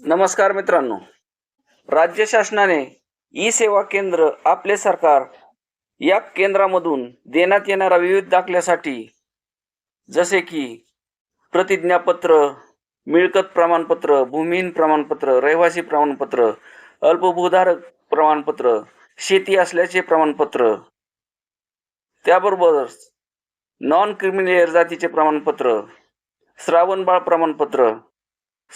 नमस्कार मित्रांनो. राज्य शासनाने ई सेवा केंद्र आपले सरकार या केंद्रामधून देण्यात येणाऱ्या विविध दाखल्यासाठी जसे की प्रतिज्ञापत्र मिळकत प्रमाणपत्र भूमिहीन प्रमाणपत्र रहिवासी प्रमाणपत्र अल्पभूधारक प्रमाणपत्र शेती असल्याचे प्रमाणपत्र त्याबरोबर नॉन क्रिमिनल जातीचे प्रमाणपत्र श्रावणबाळ प्रमाणपत्र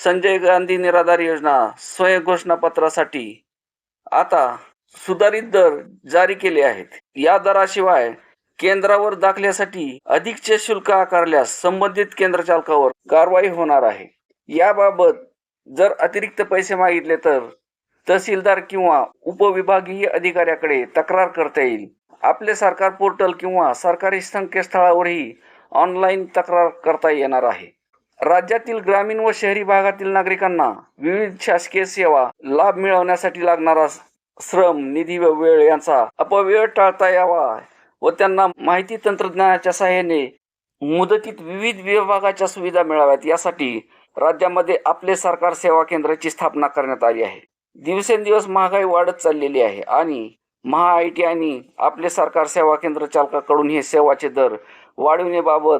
संजय गांधी निराधार योजना स्वयं घोषणापत्रासाठी आता सुधारित दर जारी केले आहेत. या दराशिवाय केंद्रावर दाखल्यासाठी अधिकचे शुल्क आकारल्यास संबंधित केंद्र चालकावर कारवाई होणार आहे. याबाबत जर अतिरिक्त पैसे मागितले तर तहसीलदार किंवा उपविभागीय अधिकाऱ्याकडे तक्रार करता येईल. आपले सरकार पोर्टल किंवा सरकारी संकेतस्थळावरही ऑनलाईन तक्रार करता येणार आहे. राज्यातील ग्रामीण व शहरी भागातील नागरिकांना विविध शासकीय सेवा लाभ मिळवण्यासाठी लागणारा श्रम निधी व वेळ यांचा अपव्यय टाळता यावा व त्यांना माहिती तंत्रज्ञानाच्या सहाय्याने मुदतीत विविध विभागाच्या सुविधा मिळाव्यात यासाठी राज्यामध्ये आपले सरकार सेवा केंद्राची स्थापना करण्यात आली आहे. दिवसेंदिवस महागाई वाढत चाललेली आहे आणि महा आय टी आणि आपले सरकार सेवा केंद्र चालकाकडून हे सेवाचे दर वाढविण्याबाबत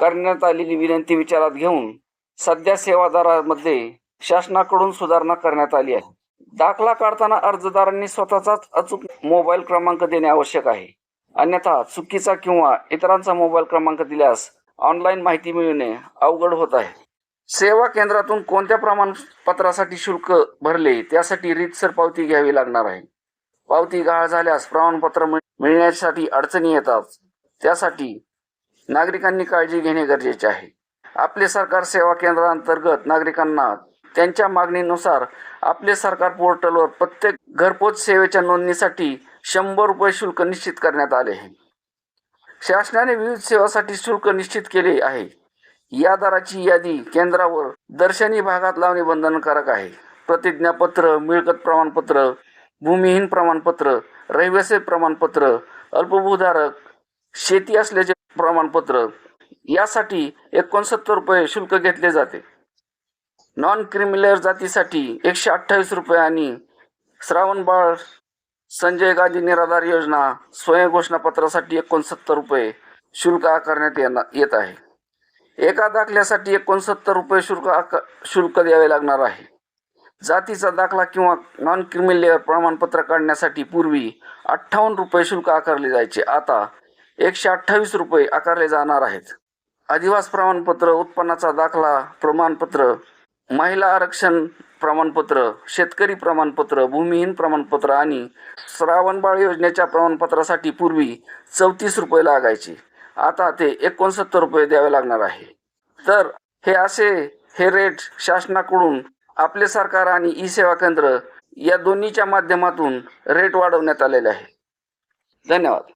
करण्यात आलेली विनंती विचारात घेऊन सध्या सेवादारामध्ये शासनाकडून सुधारणा करण्यात आली आहे. दाखला काढताना अर्जदारांनी स्वतःचाच अचूक मोबाईल क्रमांक देणे आवश्यक आहे. अन्यथा चुकीचा किंवा इतरांचा मोबाईल क्रमांक दिल्यास ऑनलाईन माहिती मिळणे अवघड होत आहे. सेवा केंद्रातून कोणत्या प्रमाणपत्रासाठी शुल्क भरले त्यासाठी रीतसर पावती घ्यावी लागणार आहे. पावती गहाळ झाल्यास प्रमाणपत्र मिळ- मिळण्यासाठी अडचणी येतात. त्यासाठी नागरिकांनी काळजी घेणे गरजेचे आहे. आपले सरकार सेवा केंद्रांतर्गत नागरिकांना त्यांच्या मागणीनुसार आपले सरकार पोर्टलवर प्रत्येक घरपोच सेवेच्या नोंदणीसाठी शंभर रुपये शुल्क निश्चित करण्यात आले आहे. शासनाने विविध सेवासाठी शुल्क निश्चित केले आहे. या दराची यादी केंद्रावर दर्शनी भागात लावणे बंधनकारक आहे. प्रतिज्ञापत्र मिळकत प्रमाणपत्र भूमिहीन प्रमाणपत्र रहिवासी प्रमाणपत्र अल्पभूधारक शेती असल्याचे प्रमाणपत्र. यासाठी एकोणसत्तर रुपये शुल्क घेतले जाते. नॉन क्रिमिलेअर जातीसाठी एकशे अठ्ठावीस रुपये आणि श्रावणबाळ संजय गांधी निराधार योजना स्वयं घोषणापत्रासाठी एकोणसत्तर रुपये शुल्क आकारण्यात येणार येत आहे. एका दाखल्यासाठी एकोणसत्तर रुपये शुल्क आका शुल्क द्यावे लागणार आहे. जातीचा दाखला किंवा नॉन क्रिमिलेअर प्रमाणपत्र काढण्यासाठी पूर्वी अठ्ठावन्न रुपये शुल्क आकारले जायचे. आता एकशे अठ्ठावीस रुपये आकारले जाणार आहेत. अधिवास प्रमाणपत्र उत्पन्नाचा दाखला प्रमाणपत्र महिला आरक्षण प्रमाणपत्र शेतकरी प्रमाणपत्र भूमिहीन प्रमाणपत्र आणि श्रावणबाळ योजनेच्या प्रमाणपत्रासाठी पूर्वी चौतीस रुपये लागायचे. आता ते एकोणसत्तर रुपये द्यावे लागणार आहे. तर हे असे हे रेट शासनाकडून आपले सरकार आणि ई सेवा केंद्र या दोन्हीच्या माध्यमातून रेट वाढवण्यात आलेले आहे. धन्यवाद.